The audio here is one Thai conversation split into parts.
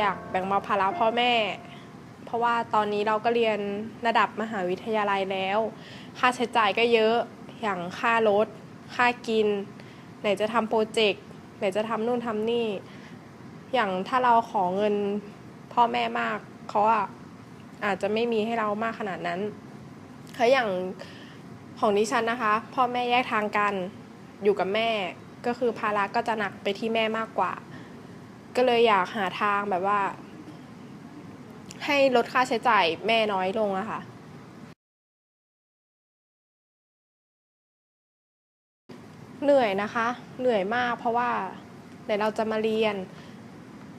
อยากแบ่งเบาภาระพ่อแม่ เพราะว่าตอนนี้เราก็เรียนระดับมหาวิทยาลัยแล้ว ค่าใช้จ่ายก็เยอะอย่างค่ารถ ค่ากิน ไหนจะทำโปรเจกต์ไหนจะทำนู่นทำนี่ อย่างถ้าเราขอเงินพ่อแม่มากเขาอะอาจจะไม่มีให้เรามากขนาดนั้นคืออย่างของดิฉันนะคะ พ่อแม่แยกทางกันอยู่กับแม่ก็คือภาระก็จะหนักไปที่แม่มากกว่า ก็เลยอยากหาทางแบบว่า ให้ลดค่าใช้จ่ายแม่น้อยลงอะค่ะ เหนื่อยนะคะ เหนื่อยมากเพราะว่าเดี๋ยวเราจะมาเรียน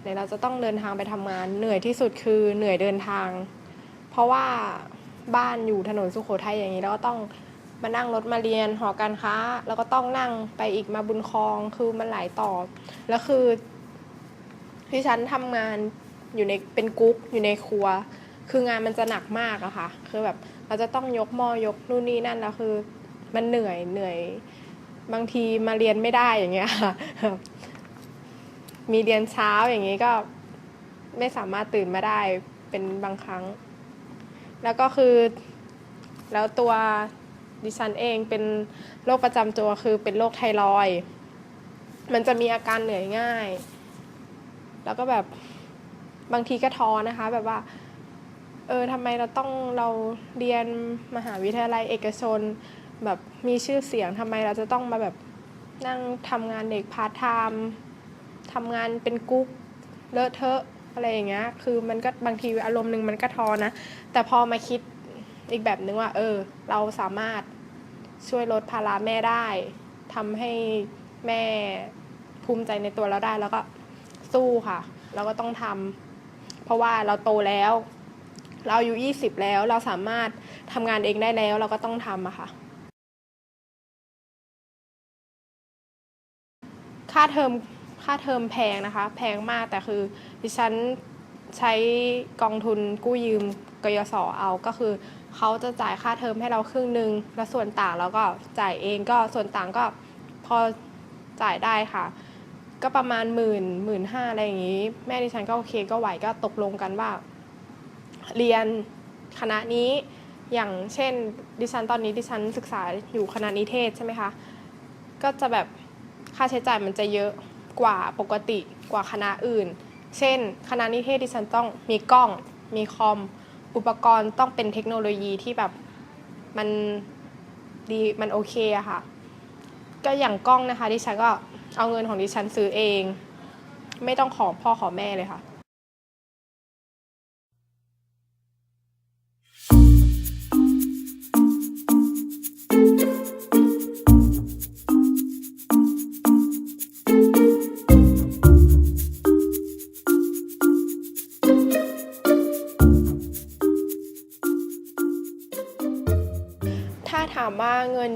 เดี๋ยวเราจะต้องเดินทางไปทำงาน เหนื่อยที่สุดคือเหนื่อยเดินทาง เพราะว่าบ้านอยู่ถนนสุโขทัยอย่างนี้แล้วก็ต้องมานั่งรถมาเรียนหอการค้า แล้วก็ต้องนั่งไปอีกมาบุญคลองคือมันหลายต่อ แล้วคือ ที่ฉันทำงานอยู่ในเป็นกุ๊กอยู่ในครัว คืองานมันจะหนักมากอะค่ะ คือแบบเราจะต้องยกหม้อยกนู่นนี่นั่นแล้วคือ มันเหนื่อยเหนื่อย บางทีมาเรียนไม่ได้อย่างเงี้ยค่ะมีเรียนเช้าอย่างงี้ก็ไม่สามารถตื่นมาได้เป็นบางครั้ง แล้วก็คือ แล้วตัวดิฉันเองเป็นโรคประจำตัวคือเป็นโรคไทรอย มันจะมีอาการเหนื่อยง่าย แล้วก็แบบบางทีก็ท้อนะคะ แบบว่า เออทำไมเราต้องเราเรียนมหาวิทยาลัยเอกชน แบบมีชื่อเสียงทำไมเราจะต้องมาแบบนั่งทำงานเด็กพาร์ทไทม์ทำงานเป็นกุ๊กเลอะเทอะอะไรอย่างเงี้ย คือมันก็บางทีอารมณ์หนึ่งมันก็ท้อนะ แต่พอมาคิดอีกแบบนึงว่า เออ เราสามารถช่วยลดภาระแม่ได้ทำให้แม่ภูมิใจในตัวเราได้แล้วก็ สู้ค่ะ เราก็ต้องทำเพราะว่าเราโตแล้ว เราอายุยี่สิบแล้วเราสามารถทำงานเองได้แล้ว เราก็ต้องทำอะค่ะ ค่าเทอมค่าเทอมแพงนะคะ แพงมากแต่คือดิฉันใช้กองทุนกู้ยืมกยศเอาก็คือเขาจะจ่ายค่าเทอมให้เราครึ่งหนึ่งแล้วส่วนต่างเราก็จ่ายเองก็ส่วนต่างก็พอจ่ายได้ค่ะ ก็ประมาณหมื่นหมื่นห้าอะไรอย่างนี้ แม่ดิฉันก็โอเคก็ไหวก็ตกลงกันว่า เรียนคณะนี้อย่างเช่น ดิฉันตอนนี้ดิฉันศึกษาอยู่คณะนิเทศใช่ไหมคะ ก็จะแบบค่าใช้จ่ายมันจะเยอะกว่าปกติกว่าคณะอื่น เช่น คณะนิเทศดิฉันต้องมีกล้อง มีคอม อุปกรณ์ต้องเป็นเทคโนโลยีที่แบบมันดีมันโอเคอะค่ะ ก็อย่างกล้องนะคะดิฉันก็ เอาเงินของดิฉันซื้อเอง ไม่ต้องขอพ่อขอแม่เลยค่ะ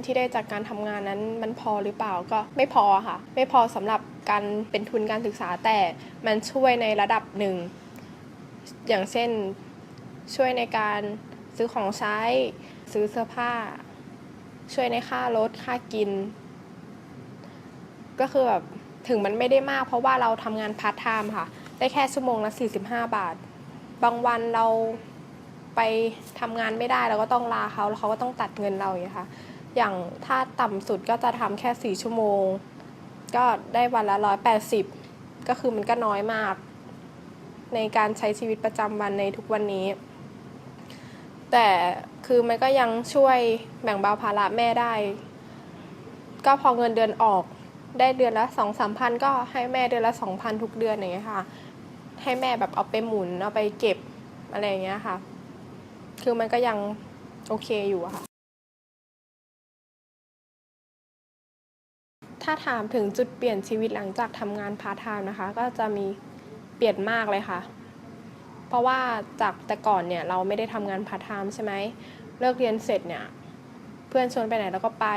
ที่ได้จากการทำงานนั้นมันพอหรือเปล่าก็ไม่พอค่ะ ไม่พอสำหรับการเป็นทุนการศึกษาแต่มันช่วยในระดับหนึ่ง อย่างเช่นช่วยในการซื้อของใช้ ซื้อเสื้อผ้า ช่วยในค่ารถค่ากิน ก็คือแบบถึงมันไม่ได้มากเพราะว่าเราทำงานพาร์ทไทม์ค่ะ ได้แค่ชั่วโมงละ 45 บาท บางวันเราไปทำงานไม่ได้เราก็ต้องลาเขาแล้วเขาก็ต้องตัดเงินเราอย่างเงี้ค่ะ อย่างถ้าต่ำสุดก็จะทำแค่ 4 ชั่วโมง ก็ได้วันละ 180 ก็คือมันก็น้อยมาก ในการใช้ชีวิตประจำวันในทุกวันนี้ แต่คือมันก็ยังช่วยแบ่งเบาภาระแม่ได้ ก็พอเงินเดือนออกได้เดือนละสองสามพันก็ให้แม่เดือนละสองพันทุกเดือนอย่างเงี้ยค่ะ ให้แม่แบบเอาไปหมุนเอาไปเก็บอะไรอย่างเงี้ยค่ะ คือมันก็ยังโอเคอยู่ค่ะ ถ้าถามถึงจุดเปลี่ยนชีวิตหลังจากทำงานพาร์ทไทม์นะคะ ก็จะมีเปลี่ยนมากเลยค่ะ เพราะว่าจากแต่ก่อนเนี่ยเราไม่ได้ทำงานพาร์ทไทม์ใช่ไหมเลิกเรียนเสร็จเนี่ย เพื่อนชวนไปไหนเราก็ไป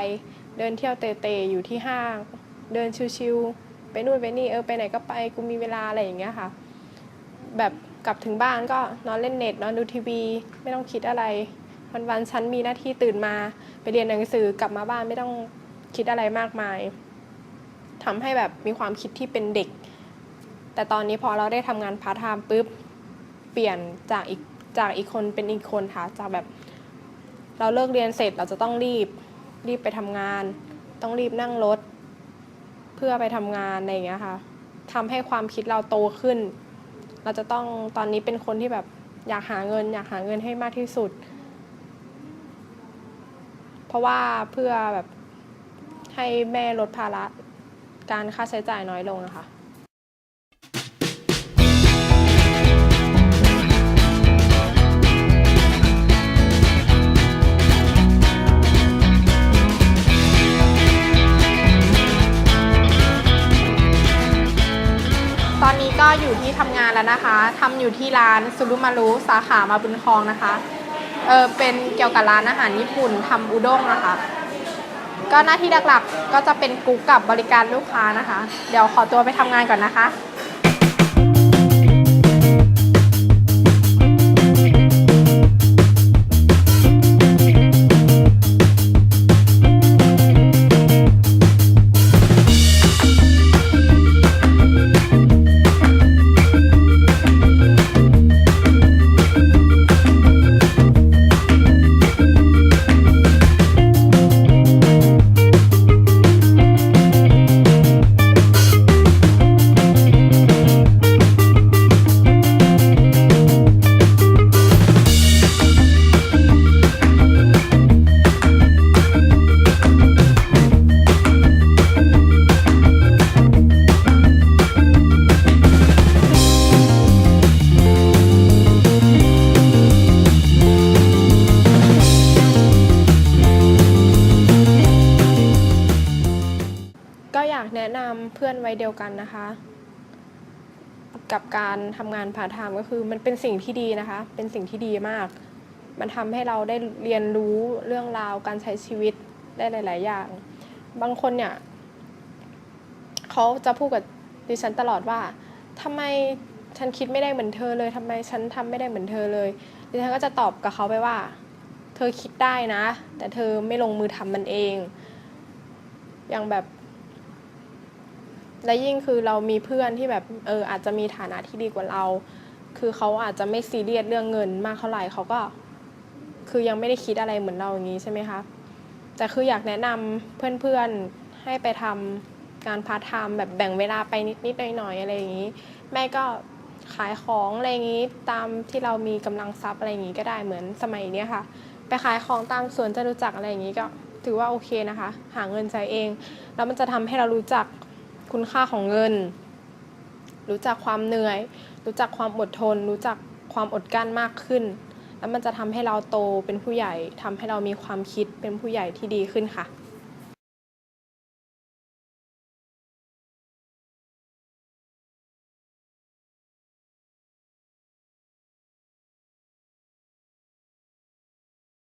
เดินเที่ยวเตะๆอยู่ที่ห้าง เดินชิวๆไปนู่นไปนี่เออไปไหนก็ไปกูมีเวลาอะไรอย่างเงี้ยค่ะ แบบกลับถึงบ้านก็นอนเล่นเน็ตนอนดูทีวี ไม่ต้องคิดอะไร วันๆฉันมีหน้าที่ตื่นมา ไปเรียนหนังสือกลับมาบ้านไม่ต้องคิดอะไรมากมาย ทำให้แบบมีความคิดที่เป็นเด็ก แต่ตอนนี้พอเราได้ทำงานพาร์ทไทม์ปุ๊บเปลี่ยนจากอีกจากอีกคนเป็นอีกคนค่ะจากแบบเราเลิกเรียนเสร็จเราจะต้องรีบรีบไปทำงาน ต้องรีบนั่งรถ เพื่อไปทำงานอะไรอย่างเงี้ยค่ะทำให้ความคิดเราโตขึ้น เราจะต้องตอนนี้เป็นคนที่แบบอยากหาเงิน อยากหาเงินให้มากที่สุด เพราะว่าเพื่อแบบให้แม่ลดภาระ การค่าใช้จ่ายน้อยลงนะคะตอนนี้ก็อยู่ที่ทำงานแล้วนะคะ ทำอยู่ที่ร้านซุรุมารุสาขามาบุญคลองนะคะ เออเป็นเกี่ยวกับร้านอาหารญี่ปุ่นทำอุด้งนะคะ ก็หน้าที่หลักๆก็จะเป็นกุ๊กกับบริการลูกค้านะคะ เดี๋ยวขอตัวไปทำงานก่อนนะคะ ก็อยากแนะนำเพื่อนไวัยเดียวกันนะคะ กับการทำงานพาทไทม์ก็คือมันเป็นสิ่งที่ดีนะคะ เป็นสิ่งที่ดีมาก มันทำให้เราได้เรียนรู้เรื่องราวการใช้ชีวิตได้หลาย ๆ อย่าง บางคนเนี่ยเขาจะพูดกับดิฉันตลอดว่าทำไมฉันคิดไม่ได้เหมือนเธอเลยทำไมฉันทำไม่ได้เหมือนเธอเลยดิฉันก็จะตอบกับเขาไปว่า เธอคิดได้นะ แต่เธอไม่ลงมือทำมันเอง อย่างแบบ และยิ่งคือเรามีเพื่อนที่แบบเอออาจจะมีฐานะที่ดีกว่าเรา คือเขาอาจจะไม่ซีเรียสเรื่องเงินมากเท่าไหร่เขาก็ คือยังไม่ได้คิดอะไรเหมือนเราอย่างนี้ใช่ไหมคะแต่คืออยากแนะนำเพื่อนๆให้ไปทำงานพาร์ทไทม์แบบแบ่งเวลาไปนิดๆหน่อยๆอะไรอย่างนี้ แม่ก็ขายของอะไรอย่างนี้ตามที่เรามีกำลังทรัพย์อะไรอย่างนี้ก็ได้เหมือนสมัยเนี้ยค่ะ ไปขายของตามสวนจะรู้จักอะไรอย่างนี้ก็ถือว่าโอเคนะคะ หาเงินใช้เอง แล้วมันจะทำให้เรารู้จัก คุณค่าของเงิน รู้จักความเหนื่อย รู้จักความอดทน รู้จักความอดกลั้นมากขึ้น แล้วมันจะทำให้เราโตเป็นผู้ใหญ่ทำให้เรามีความคิดเป็นผู้ใหญ่ที่ดีขึ้นค่ะ